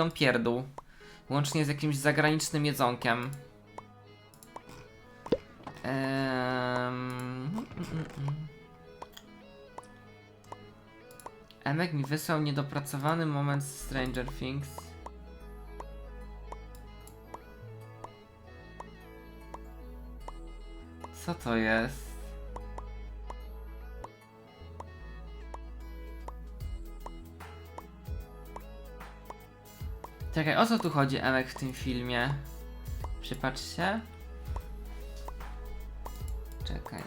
On pierdół. Łącznie z jakimś zagranicznym jedzonkiem. Emek mi wysłał niedopracowany moment z Stranger Things. Co to jest? Czekaj, o co tu chodzi Emek w tym filmie? Przypatrz się. Czekaj.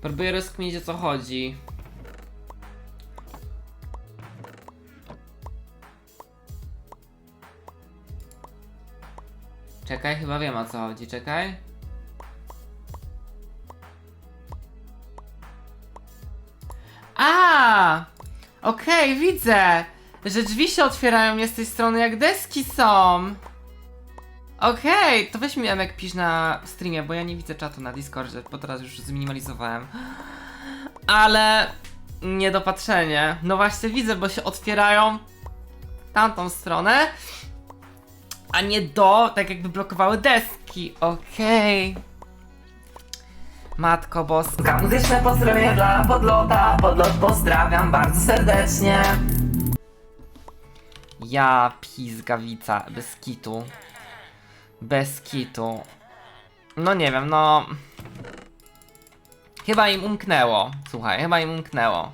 Próbuję rozkminić o co chodzi. Czekaj, chyba wiem o co chodzi, czekaj. A! Okej, widzę! Że drzwi się otwierają nie z tej strony, jak deski są. Okej, to weź mi Emek pisz na streamie, bo ja nie widzę czatu na Discordzie, bo teraz już zminimalizowałem. Ale niedopatrzenie. No właśnie widzę, bo się otwierają tamtą stronę, a nie do, tak jakby blokowały deski. Okej. Matko boska. Muzyczne pozdrowienia dla podlota, podlot pozdrawiam bardzo serdecznie. Ja pizgawica, bez kitu. Bez kitu. No nie wiem, no. Chyba im umknęło. Słuchaj, chyba im umknęło.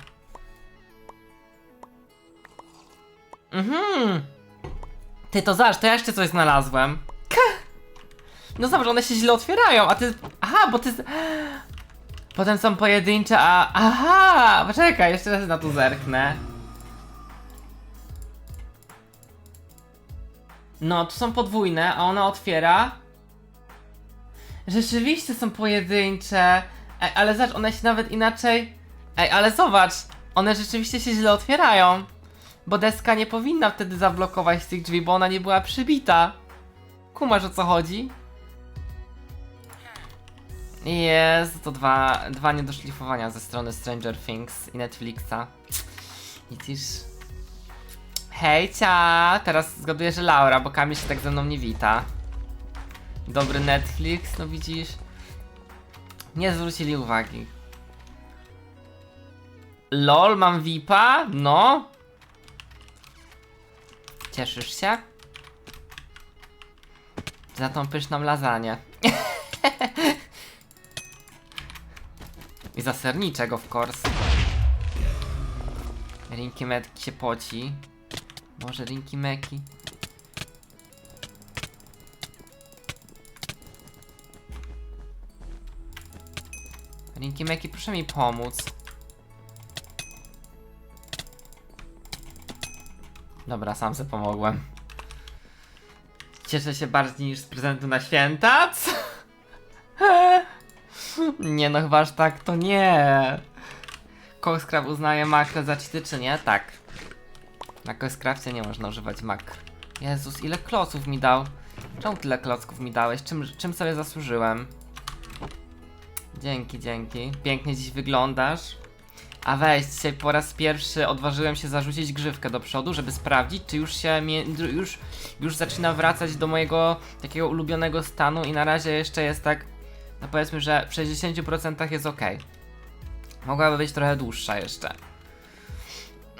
Mhm. Ty to zaż, to ja jeszcze coś znalazłem. No zobacz, one się źle otwierają, a ty. Aha, bo ty. Potem są pojedyncze, a. Aha! Poczekaj, jeszcze raz na to zerknę. No, tu są podwójne, a ona otwiera. Rzeczywiście są pojedyncze. Ej, ale zobacz, one się nawet inaczej. Ej, ale zobacz, one rzeczywiście się źle otwierają. Bo deska nie powinna wtedy zablokować tych drzwi, bo ona nie była przybita. Kumasz o co chodzi? Jest, to dwa, dwa niedoszlifowania ze strony Stranger Things i Netflixa. Widzisz? Hejcia! Teraz zgaduję, że Laura, bo Kamil się tak ze mną nie wita. Dobry Netflix, no widzisz? Nie zwrócili uwagi. LOL, mam VIPa? No. Cieszysz się? Za tą pyszną lasagne. I za serniczek, of course. Rinki Metki się poci. Może Rinki Meki. Rinki Meki, proszę mi pomóc. Dobra, sam sobie pomogłem. Cieszę się bardziej niż z prezentu na święta? Co? Nie no, chyba aż tak to nie. Coxcraft uznaje makro za cheaty, czy nie? Tak. Na Coxcrafcie nie można używać makr. Jezus, ile kloców mi dał? Czemu tyle klocków mi dałeś? Czym, czym sobie zasłużyłem? Dzięki, dzięki. Pięknie dziś wyglądasz. A weź, dzisiaj po raz pierwszy odważyłem się zarzucić grzywkę do przodu, żeby sprawdzić, czy już się już, już zaczyna wracać do mojego takiego ulubionego stanu i na razie jeszcze jest tak, no powiedzmy, że w 60% jest ok. Mogłaby być trochę dłuższa jeszcze.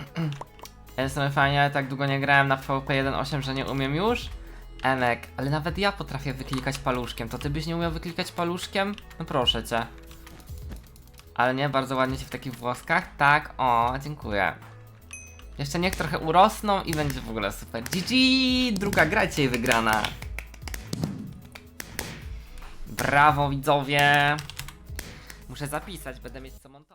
Jestem fajnie, ale tak długo nie grałem na PvP 1.8, że nie umiem już. Emek, ale nawet ja potrafię wyklikać paluszkiem. To ty byś nie umiał wyklikać paluszkiem? No proszę cię. Ale nie, bardzo ładnie ci w takich włoskach. Tak, o, dziękuję. Jeszcze niech trochę urosną i będzie w ogóle super. GG! Druga gra dzisiaj wygrana. Brawo widzowie! Muszę zapisać, będę mieć co montować.